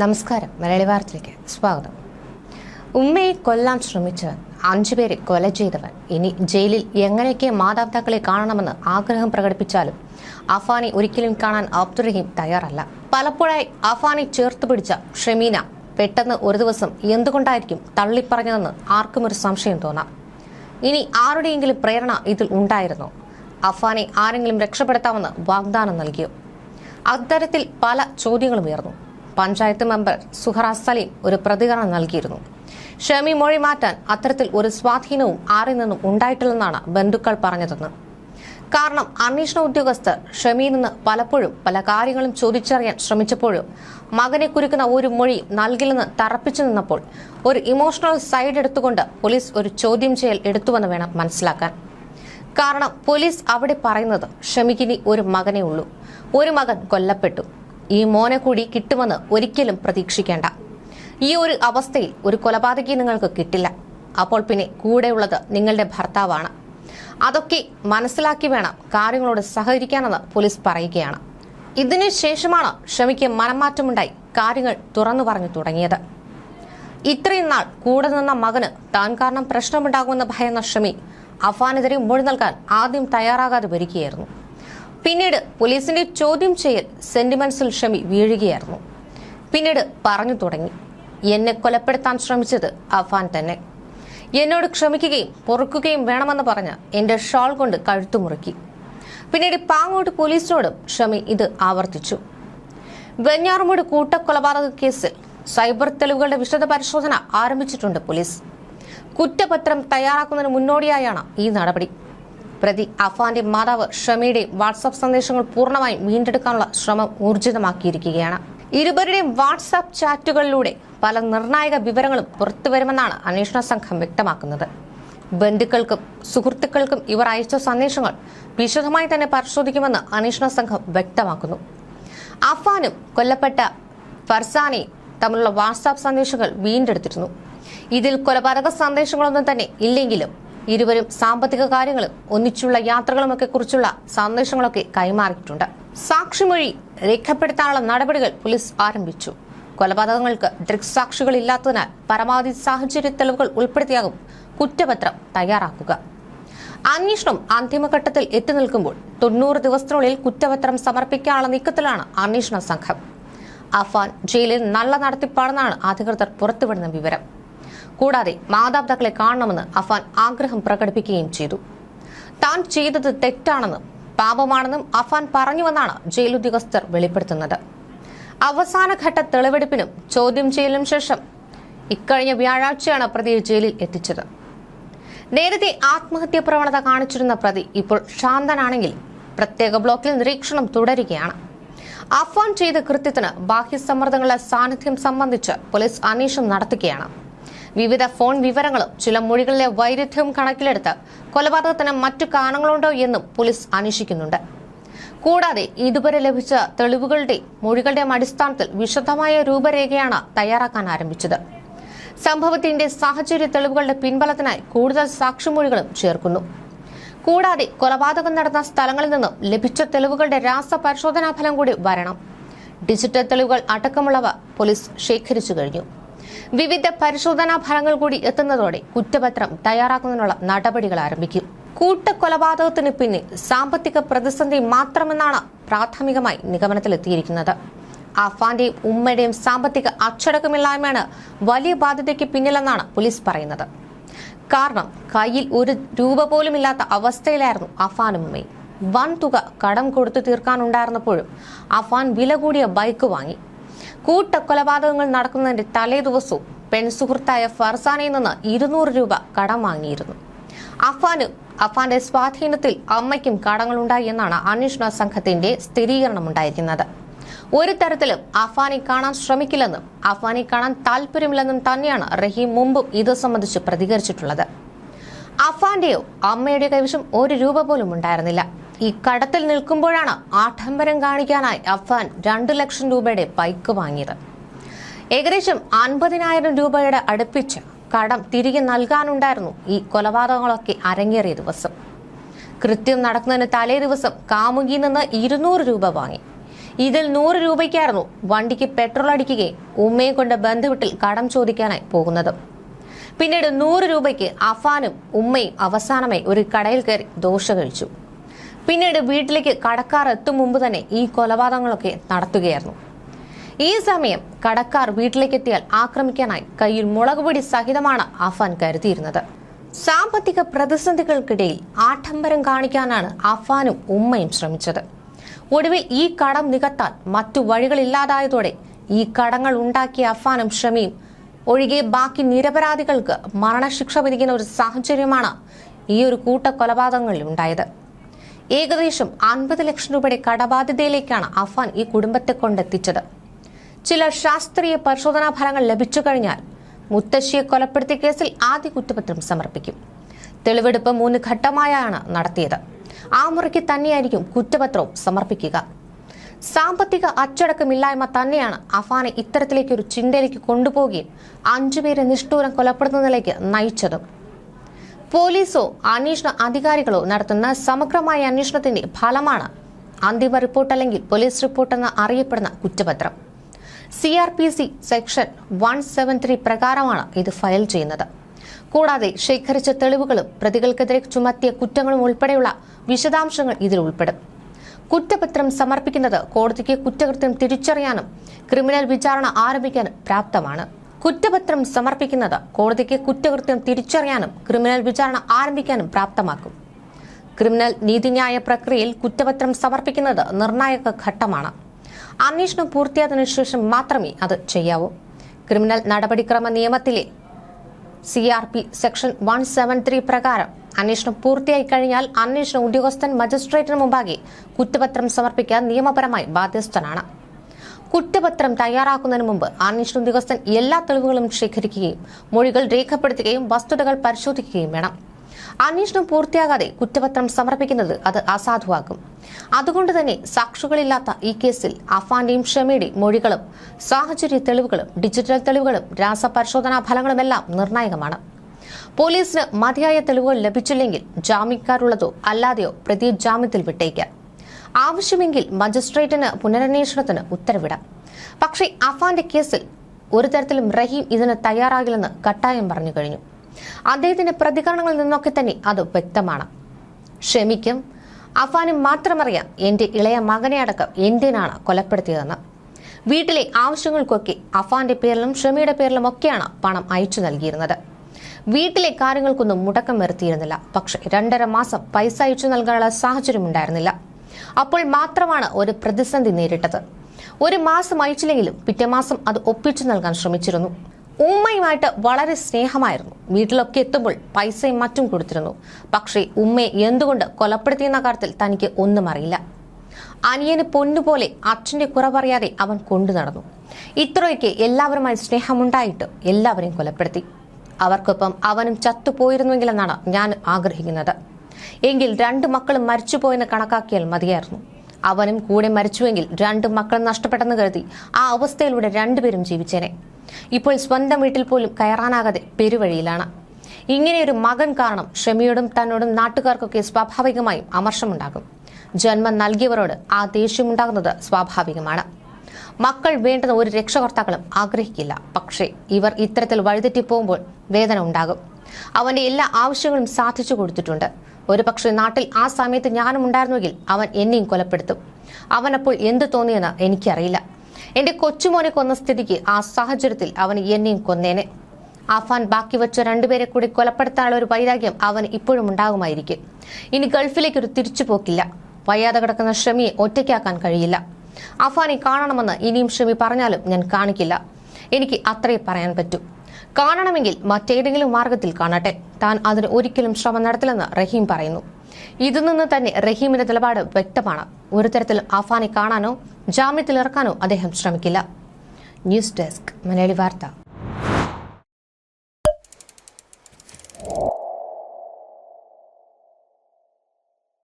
നമസ്കാരം മലയാളി വാർത്തയിലേക്ക് സ്വാഗതം. ഉമ്മയെ കൊല്ലാൻ ശ്രമിച്ചവൻ അഞ്ചുപേരെ കൊല ചെയ്തവൻ ഇനി ജയിലിൽ എങ്ങനെയൊക്കെ മാതാപിതാക്കളെ കാണണമെന്ന് ആഗ്രഹം പ്രകടിപ്പിച്ചാലും അഫാനെ ഒരിക്കലും കാണാൻ അബ്ദുറഹീം തയ്യാറല്ല. പലപ്പോഴായി അഫാനെ ചേർത്ത് പിടിച്ച ഷെമീന പെട്ടെന്ന് ഒരു ദിവസം എന്തുകൊണ്ടായിരിക്കും തള്ളിപ്പറഞ്ഞതെന്ന് ആർക്കും ഒരു സംശയം തോന്നാം. ഇനി ആരുടെയെങ്കിലും പ്രേരണ ഇതിൽ ഉണ്ടായിരുന്നു? അഫാനെ ആരെങ്കിലും രക്ഷപ്പെടുത്താമെന്ന് വാഗ്ദാനം നൽകിയോ? അത്തരത്തിൽ പല ചോദ്യങ്ങളും ഉയർന്നു. പഞ്ചായത്ത് മെമ്പർ സുഹറ സലീം ഒരു പ്രതികരണം നൽകിയിരുന്നു. ഷമി മൊഴി മാറ്റാൻ അത്തരത്തിൽ ഒരു സ്വാധീനവും ആരിൽ നിന്നും ഉണ്ടായിട്ടില്ലെന്നാണ് ബന്ധുക്കൾ പറഞ്ഞതെന്ന്. കാരണം അന്വേഷണ ഉദ്യോഗസ്ഥർ ഷമിയിൽ നിന്ന് പലപ്പോഴും പല കാര്യങ്ങളും ചോദിച്ചറിയാൻ ശ്രമിച്ചപ്പോഴും മകനെ കുരുക്കുന്ന ഒരു മൊഴി നൽകില്ലെന്ന് തറപ്പിച്ചു നിന്നപ്പോൾ ഒരു ഇമോഷണൽ സൈഡ് എടുത്തുകൊണ്ട് പോലീസ് ഒരു ചോദ്യം ചെയ്യൽ എടുത്തുവെന്ന് വേണം മനസ്സിലാക്കാൻ. കാരണം പോലീസ് അവിടെ പറയുന്നത് ഷമിക്കിനി ഒരു മകനേ ഉള്ളൂ. ഒരു മകൻ കൊല്ലപ്പെട്ടു. ഈ മോനെ കൂടി കിട്ടുമെന്ന് ഒരിക്കലും പ്രതീക്ഷിക്കേണ്ട. ഈ ഒരു അവസ്ഥയിൽ ഒരു കൊലപാതകി നിങ്ങൾക്ക് കിട്ടില്ല. അപ്പോൾ പിന്നെ കൂടെയുള്ളത് നിങ്ങളുടെ ഭർത്താവാണ്. അതൊക്കെ മനസ്സിലാക്കി വേണം കാര്യങ്ങളോട് സഹകരിക്കാനെന്ന് പോലീസ് പറയുകയാണ്. ഇതിനു ശേഷമാണ് ഷമിക്ക് മനംമാറ്റമുണ്ടായി കാര്യങ്ങൾ തുറന്നു പറഞ്ഞു തുടങ്ങിയത്. ഇത്രയും നാൾ കൂടെ നിന്ന മകന് താൻ കാരണം പ്രശ്നമുണ്ടാകുമെന്ന് ഭയന്ന ഷമി അഫാനെതിരെ മൊഴി നൽകാൻ ആദ്യം തയ്യാറാകാതെ വരികയായിരുന്നു. പിന്നീട് പോലീസിന്റെ ചോദ്യം ചെയ്യൽ സെന്റിമെന്റ്സിൽ ഷമി വീഴുകയായിരുന്നു. പിന്നീട് പറഞ്ഞു തുടങ്ങി. എന്നെ കൊലപ്പെടുത്താൻ ശ്രമിച്ചത് അഫാൻ തന്നെ. എന്നോട് ക്ഷമിക്കുകയും പൊറുക്കുകയും വേണമെന്ന് പറഞ്ഞ് എന്റെ ഷോൾ കൊണ്ട് കഴുത്തു മുറുക്കി. പിന്നീട് പാങ്ങോട്ട് പോലീസിനോടും ഷമി ഇത് ആവർത്തിച്ചു. വെഞ്ഞാറുമൂട് കൂട്ടക്കൊലപാതക കേസിൽ സൈബർ തെളിവുകളുടെ വിശദ പരിശോധന ആരംഭിച്ചിട്ടുണ്ട് പോലീസ്. കുറ്റപത്രം തയ്യാറാക്കുന്നതിന് മുന്നോടിയായാണ് ഈ നടപടി. പ്രതി അഫാന്റെ മാതാവ് ഷമിയുടെ വാട്സാപ്പ് സന്ദേശങ്ങൾ പൂർണമായും വീണ്ടെടുക്കാനുള്ള ശ്രമം ഊർജിതമാക്കിയിരിക്കുകയാണ്. ഇരുവരുടെയും വാട്സാപ്പ് ചാറ്റുകളിലൂടെ പല നിർണായക വിവരങ്ങളും പുറത്തുവരുമെന്നാണ് അന്വേഷണ സംഘം വ്യക്തമാക്കുന്നത്. ബന്ധുക്കൾക്കും സുഹൃത്തുക്കൾക്കും ഇവർ അയച്ച സന്ദേശങ്ങൾ വിശദമായി തന്നെ പരിശോധിക്കുമെന്ന് അന്വേഷണ സംഘം വ്യക്തമാക്കുന്നു. അഫാനും കൊല്ലപ്പെട്ട ഫർസാനെയും തമ്മിലുള്ള വാട്സാപ്പ് സന്ദേശങ്ങൾ വീണ്ടെടുത്തിരുന്നു. ഇതിൽ കൊലപാതക സന്ദേശങ്ങളൊന്നും തന്നെ ഇല്ലെങ്കിലും ഇരുവരും സാമ്പത്തിക കാര്യങ്ങളും ഒന്നിച്ചുള്ള യാത്രകളുമൊക്കെ കുറിച്ചുള്ള സന്ദേശങ്ങളൊക്കെ കൈമാറിയിട്ടുണ്ട്. സാക്ഷിമൊഴി രേഖപ്പെടുത്താനുള്ള നടപടികൾ പോലീസ് ആരംഭിച്ചു. കൊലപാതകങ്ങൾക്ക് ദൃക്സാക്ഷികൾ ഇല്ലാത്തതിനാൽ പരമാവധി സാഹചര്യ തെളിവുകൾ ഉൾപ്പെടുത്തിയാകും കുറ്റപത്രം തയ്യാറാക്കുക. അന്വേഷണം അന്തിമഘട്ടത്തിൽ എത്തി നിൽക്കുമ്പോൾ തൊണ്ണൂറ് ദിവസത്തിനുള്ളിൽ കുറ്റപത്രം സമർപ്പിക്കാനുള്ള നീക്കത്തിലാണ് അന്വേഷണ സംഘം. അഫാൻ ജയിലിൽ നല്ല നടത്തിപ്പാണെന്നാണ് അധികൃതർ പുറത്തുവിടുന്ന വിവരം. കൂടാതെ മാതാപിതാക്കളെ കാണണമെന്ന് അഫാൻ ആഗ്രഹം പ്രകടിപ്പിക്കുകയും ചെയ്തു. താൻ ചെയ്തത് തെറ്റാണെന്നും പാപമാണെന്നും അഫാൻ പറഞ്ഞുവെന്നാണ് ജയിൽ ഉദ്യോഗസ്ഥർ വെളിപ്പെടുത്തുന്നത് അവസാനഘട്ട തെളിവെടുപ്പിനും ചോദ്യം ചെയ്യലിനും ശേഷം ഇക്കഴിഞ്ഞ വ്യാഴാഴ്ചയാണ് പ്രതിയെ ജയിലിൽ എത്തിച്ചത്. നേരത്തെ ആത്മഹത്യ പ്രവണത കാണിച്ചിരുന്ന പ്രതി ഇപ്പോൾ ശാന്തനാണെങ്കിൽ പ്രത്യേക ബ്ലോക്കിൽ നിരീക്ഷണം തുടരുകയാണ്. അഫാൻ ചെയ്ത കൃത്യത്തിന് ബാഹ്യസമ്മർദ്ദങ്ങളുടെ സാന്നിധ്യം സംബന്ധിച്ച് പോലീസ് അന്വേഷണം നടത്തുകയാണ്. വിവിധ ഫോൺ വിവരങ്ങളും ചില മൊഴികളിലെ വൈരുദ്ധ്യവും കണക്കിലെടുത്ത് കൊലപാതകത്തിന് മറ്റു കാരണങ്ങളുണ്ടോ എന്നും പോലീസ് അന്വേഷിക്കുന്നുണ്ട്. കൂടാതെ ഇതുവരെ ലഭിച്ച തെളിവുകളുടെ മൊഴികളുടെയും അടിസ്ഥാനത്തിൽ വിശദമായ രൂപരേഖയാണ് തയ്യാറാക്കാൻ ആരംഭിച്ചത്. സംഭവത്തിന്റെ സാഹചര്യ തെളിവുകളുടെ പിൻബലത്തിനായി കൂടുതൽ സാക്ഷിമൊഴികളും ചേർക്കുന്നു. കൂടാതെ കൊലപാതകം നടന്ന സ്ഥലങ്ങളിൽ നിന്നും ലഭിച്ച തെളിവുകളുടെ രാസപരിശോധനാ ഫലം കൂടി വരണം. ഡിജിറ്റൽ തെളിവുകൾ അടക്കമുള്ളവ പോലീസ് ശേഖരിച്ചു കഴിഞ്ഞു. വിവിധ പരിശോധനാ ഫലങ്ങൾ കൂടി എത്തുന്നതോടെ കുറ്റപത്രം തയ്യാറാക്കുന്നതിനുള്ള നടപടികൾ ആരംഭിക്കും. കൂട്ടക്കൊലപാതകത്തിന് പിന്നിൽ സാമ്പത്തിക പ്രതിസന്ധി മാത്രമെന്നാണ് പ്രാഥമികമായി നിഗമനത്തിലെത്തിയിരിക്കുന്നത്. അഫാന്റെയും ഉമ്മയുടെയും സാമ്പത്തിക അച്ചടക്കമില്ലായ്മയാണ് വലിയ ബാധ്യതയ്ക്ക് പിന്നിലെന്നാണ് പോലീസ് പറയുന്നത്. കാരണം കയ്യിൽ ഒരു രൂപ പോലും ഇല്ലാത്ത അവസ്ഥയിലായിരുന്നു അഫാനും ഉമ്മയും. വൻ തുക കടം കൊടുത്തു തീർക്കാനുണ്ടായിരുന്നപ്പോഴും അഫാൻ വില കൂടിയ ബൈക്ക് വാങ്ങി. കൂട്ടക്കൊലപാതകങ്ങൾ നടക്കുന്നതിന്റെ തലേ ദിവസവും പെൺസുഹൃത്തായ ഫർസാനയിൽ നിന്ന് ഇരുന്നൂറ് രൂപ കടം വാങ്ങിയിരുന്നു. അഫാന് അഫാന്റെ സ്വാധീനത്തിൽ അമ്മയ്ക്കും കടങ്ങളുണ്ടായി എന്നാണ് അന്വേഷണ സംഘത്തിന്റെ സ്ഥിരീകരണമുണ്ടായിരിക്കുന്നത്. ഒരു തരത്തിലും അഫാനെ കാണാൻ ശ്രമിക്കില്ലെന്നും അഫാനെ കാണാൻ താല്പര്യമില്ലെന്നും തന്നെയാണ് റഹീം മുമ്പും ഇത് സംബന്ധിച്ച് പ്രതികരിച്ചിട്ടുള്ളത്. അഫാന്റെയോ അമ്മയുടെ കൈവശം ഒരു രൂപ പോലും ഉണ്ടായിരുന്നില്ല. ഈ കടത്തിൽ നിൽക്കുമ്പോഴാണ് ആഡംബരം കാണിക്കാനായി അഫാൻ രണ്ടു ലക്ഷം രൂപയുടെ ബൈക്ക് വാങ്ങിയത്. ഏകദേശം അൻപതിനായിരം രൂപയുടെ അടുപ്പിച്ച് കടം തിരികെ നൽകാനുണ്ടായിരുന്നു ഈ കൊലപാതകങ്ങളൊക്കെ അരങ്ങേറിയ ദിവസം. കൃത്യം നടക്കുന്നതിന് തലേ ദിവസം കാമുകിയിൽ നിന്ന് ഇരുന്നൂറ് രൂപ വാങ്ങി. ഇതിൽ നൂറ് രൂപയ്ക്കായിരുന്നു വണ്ടിക്ക് പെട്രോൾ അടിക്കുകയും ഉമ്മയെ കൊണ്ട് ബന്ധുവിട്ടിൽ കടം ചോദിക്കാനായി പോകുന്നത്. പിന്നീട് നൂറ് രൂപയ്ക്ക് അഫാനും ഉമ്മയും അവസാനമായി ഒരു കടയിൽ കയറി ദോശ കഴിച്ചു. പിന്നീട് വീട്ടിലേക്ക് കടക്കാർ എത്തും മുമ്പ് തന്നെ ഈ കൊലപാതകങ്ങളൊക്കെ നടത്തുകയായിരുന്നു. ഈ സമയം കടക്കാർ വീട്ടിലേക്ക് എത്തിയാൽ ആക്രമിക്കാനായി കയ്യിൽ മുളകുപൊടി സഹിതമാണ് അഫാൻ കരുതിയിരുന്നത്. സാമ്പത്തിക പ്രതിസന്ധികൾക്കിടയിൽ ആഡംബരം കാണിക്കാനാണ് അഫാനും ഉമ്മയും ശ്രമിച്ചത്. ഒടുവിൽ ഈ കടം നികത്താൻ മറ്റു വഴികളില്ലാതായതോടെ ഈ കടങ്ങൾ ഉണ്ടാക്കിയ അഫാനും ഷമിയും ഒഴികെ ബാക്കി നിരപരാധികൾക്ക് മരണശിക്ഷ വിധിക്കുന്ന ഒരു സാഹചര്യമാണ് ഈ ഒരു കൂട്ട കൊലപാതകങ്ങളിൽ ഉണ്ടായത്. ഏകദേശം അൻപത് ലക്ഷം രൂപയുടെ കടബാധ്യതയിലേക്കാണ് അഫാൻ ഈ കുടുംബത്തെ കൊണ്ടെത്തിച്ചത്. ചില ശാസ്ത്രീയ പരിശോധനാ ഫലങ്ങൾ ലഭിച്ചു കഴിഞ്ഞാൽ മുത്തശ്ശിയെ കൊലപ്പെടുത്തിയ കേസിൽ ആദ്യ കുറ്റപത്രം സമർപ്പിക്കും. തെളിവെടുപ്പ് മൂന്ന് ഘട്ടമായാണ് നടത്തിയത്. ആ മുറയ്ക്ക് തന്നെയായിരിക്കും കുറ്റപത്രവും സമർപ്പിക്കുക. സാമ്പത്തിക അച്ചടക്കമില്ലായ്മ തന്നെയാണ് അഫാനെ ഇത്തരത്തിലേക്ക് ഒരു ചിന്തയിലേക്ക് കൊണ്ടുപോവുകയും അഞ്ചുപേരെ നിഷ്ഠൂരം കൊലപ്പെടുത്തുന്നതിലേക്ക് നയിച്ചതും. പോലീസോ അന്വേഷണ അധികാരികളോ നടത്തുന്ന സമഗ്രമായ അന്വേഷണത്തിന്റെ ഫലമാണ് അന്തിമ റിപ്പോർട്ട് അല്ലെങ്കിൽ പോലീസ് റിപ്പോർട്ട് എന്ന് അറിയപ്പെടുന്ന കുറ്റപത്രം. C R P C section one seven three പ്രകാരമാണ് ഇത് ഫയൽ ചെയ്യുന്നത്. കൂടാതെ ശേഖരിച്ച തെളിവുകളും പ്രതികൾക്കെതിരെ ചുമത്തിയ കുറ്റങ്ങളും ഉൾപ്പെടെയുള്ള വിശദാംശങ്ങൾ ഇതിൽ ഉൾപ്പെടും. കുറ്റപത്രം സമർപ്പിക്കുന്നത് കോടതിക്ക് കുറ്റകൃത്യം തിരിച്ചറിയാനും ക്രിമിനൽ വിചാരണ ആരംഭിക്കാനും പ്രാപ്തമാണ്. കുറ്റപത്രം സമർപ്പിക്കുന്നത് കോടതിക്ക് കുറ്റകൃത്യം തിരിച്ചറിയാനും ക്രിമിനൽ വിചാരണ ആരംഭിക്കാനും പ്രാപ്തമാക്കും. ക്രിമിനൽ നീതിന്യായ പ്രക്രിയയിൽ കുറ്റപത്രം സമർപ്പിക്കുന്നത് നിർണായക ഘട്ടമാണ്. അന്വേഷണം പൂർത്തിയായതിനു ശേഷം മാത്രമേ അത് ചെയ്യാവൂ. ക്രിമിനൽ നടപടിക്രമ നിയമത്തിലെ C R P section one seven three പ്രകാരം അന്വേഷണം പൂർത്തിയായി കഴിഞ്ഞാൽ അന്വേഷണ ഉദ്യോഗസ്ഥൻ മജിസ്ട്രേറ്റിന് മുമ്പാകെ കുറ്റപത്രം സമർപ്പിക്കാൻ നിയമപരമായി ബാധ്യസ്ഥനാണ്. കുറ്റപത്രം തയ്യാറാക്കുന്നതിന് മുമ്പ് അന്വേഷണ ഉദ്യോഗസ്ഥൻ എല്ലാ തെളിവുകളും ശേഖരിക്കുകയും മൊഴികൾ രേഖപ്പെടുത്തുകയും വസ്തുതകൾ പരിശോധിക്കുകയും വേണം. അന്വേഷണം പൂർത്തിയാകാതെ കുറ്റപത്രം സമർപ്പിക്കുന്നത് അത് അസാധുവാക്കും. അതുകൊണ്ട് തന്നെ സാക്ഷികളില്ലാത്ത ഈ കേസിൽ അഫാന്റെയും ഷമിയുടെയും മൊഴികളും സാഹചര്യ തെളിവുകളും ഡിജിറ്റൽ തെളിവുകളും രാസപരിശോധനാ ഫലങ്ങളുമെല്ലാം നിർണായകമാണ്. പോലീസിന് മതിയായ തെളിവുകൾ ലഭിച്ചില്ലെങ്കിൽ ജാമ്യക്കാരുള്ളതോ അല്ലാതെയോ പ്രതി ജാമ്യത്തിൽ വിട്ടേക്കാം. ആവശ്യമെങ്കിൽ മജിസ്ട്രേറ്റിന് പുനരന്വേഷണത്തിന് ഉത്തരവിടാം. പക്ഷേ അഫാന്റെ കേസിൽ ഒരു തരത്തിലും റഹീം ഇതിന് തയ്യാറാകില്ലെന്ന് കട്ടായം പറഞ്ഞു കഴിഞ്ഞു. അദ്ദേഹത്തിന്റെ പ്രതികരണങ്ങളിൽ നിന്നൊക്കെ തന്നെ അത് വ്യക്തമാണ്. ക്ഷമിക്കും അഫാനും മാത്രമറിയാം എന്റെ ഇളയ മകനെ അടക്കം എന്തിനാണ് കൊലപ്പെടുത്തിയതെന്ന്. വീട്ടിലെ ആവശ്യങ്ങൾക്കൊക്കെ അഫാന്റെ പേരിലും ഷെമിയുടെ പേരിലും ഒക്കെയാണ് പണം അയച്ചു നൽകിയിരുന്നത്. വീട്ടിലെ കാര്യങ്ങൾക്കൊന്നും മുടക്കം വരുത്തിയിരുന്നില്ല. പക്ഷെ രണ്ടര മാസം പൈസ അയച്ചു നൽകാനുള്ള സാഹചര്യം ഉണ്ടായിരുന്നില്ല അപ്പോൾ മാത്രമാണ് ഒരു പ്രതിസന്ധി നേരിട്ടത്. ഒരു മാസം അയച്ചില്ലെങ്കിലും പിറ്റേ മാസം അത് ഒപ്പിച്ചു നൽകാൻ ശ്രമിച്ചിരുന്നു. ഉമ്മയുമായിട്ട് വളരെ സ്നേഹമായിരുന്നു. വീട്ടിലൊക്കെ എത്തുമ്പോൾ പൈസയും മറ്റും കൊടുത്തിരുന്നു. പക്ഷേ ഉമ്മയെ എന്തുകൊണ്ട് കൊലപ്പെടുത്തിയെന്ന കാര്യത്തിൽ തനിക്ക് ഒന്നും അറിയില്ല. അനിയന് പൊന്നുപോലെ അച്ഛന്റെ കുറവറിയാതെ അവൻ കൊണ്ടു നടന്നു. ഇത്രയൊക്കെ എല്ലാവരുമായി സ്നേഹമുണ്ടായിട്ട് എല്ലാവരെയും കൊലപ്പെടുത്തി. അവർക്കൊപ്പം അവനും ചത്തുപോയിരുന്നുവെങ്കിലെന്നാണ് ഞാൻ ആഗ്രഹിക്കുന്നത്. എങ്കിൽ രണ്ട് മക്കളും മരിച്ചുപോയെന്ന് കണക്കാക്കിയാൽ മതിയായിരുന്നു. അവനും കൂടെ മരിച്ചുവെങ്കിൽ രണ്ട് മക്കൾ നഷ്ടപ്പെട്ടെന്ന് കരുതി ആ അവസ്ഥയിലൂടെ രണ്ടുപേരും ജീവിച്ചേനെ. ഇപ്പോൾ സ്വന്തം വീട്ടിൽ പോലും കയറാനാകാതെ പെരുവഴിയിലാണ്. ഇങ്ങനെയൊരു മകൻ കാരണം ഷമിയോടും തന്നോടും നാട്ടുകാർക്കൊക്കെ സ്വാഭാവികമായും അമർഷമുണ്ടാകും. ജന്മം നൽകിയവരോട് ആ ദേഷ്യമുണ്ടാകുന്നത് സ്വാഭാവികമാണ്. മക്കൾ വേണ്ടുന്ന ഒരു രക്ഷകർത്താക്കളും ആഗ്രഹിക്കില്ല. പക്ഷേ ഇവർ ഇത്തരത്തിൽ വഴിതെറ്റിപ്പോകുമ്പോൾ വേദന ഉണ്ടാകും. അവന്റെ എല്ലാ ആവശ്യങ്ങളും സാധിച്ചു കൊടുത്തിട്ടുണ്ട്. ഒരു പക്ഷേ നാട്ടിൽ ആ സമയത്ത് ഞാനും ഉണ്ടായിരുന്നുവെങ്കിൽ അവൻ എന്നെയും കൊലപ്പെടുത്തും. അവനപ്പോൾ എന്ത് തോന്നിയെന്ന് എനിക്കറിയില്ല. എന്റെ കൊച്ചുമോനെ കൊന്ന സ്ഥിതിക്ക് ആ സാഹചര്യത്തിൽ അവൻ എന്നെയും കൊന്നേനെ. ആഫാൻ ബാക്കി വെച്ച രണ്ടുപേരെ കൂടി കൊലപ്പെടുത്താനുള്ള ഒരു വൈരാഗ്യം അവൻ ഇപ്പോഴും ഉണ്ടാകുമായിരിക്കും. ഇനി ഗൾഫിലേക്ക് ഒരു തിരിച്ചുപോക്കില്ല. വയ്യാതെ കിടക്കുന്ന ഷമിയെ ഒറ്റയ്ക്കാക്കാൻ കഴിയില്ല. ആഫാനെ കാണണമെന്ന് ഇനിയും ഷമി പറഞ്ഞാലും ഞാൻ കാണിക്കില്ല. എനിക്ക് അത്രേ പറയാൻ പറ്റൂ. കാണണമെങ്കിൽ മറ്റേതെങ്കിലും മാർഗത്തിൽ കാണട്ടെ. താൻ അതിന് ഒരിക്കലും ശ്രമം നടത്തില്ലെന്ന് റഹീം പറയുന്നു. ഇതിൽ നിന്ന് തന്നെ റഹീമിന്റെ നിലപാട് വ്യക്തമാണ്. ഒരു തരത്തിൽ അഫാനെ കാണാനോ ജാമ്യത്തിൽ ഇറക്കാനോ അദ്ദേഹം ശ്രമിക്കില്ല. ന്യൂസ് ഡെസ്ക് മലയാളി വാർത്ത.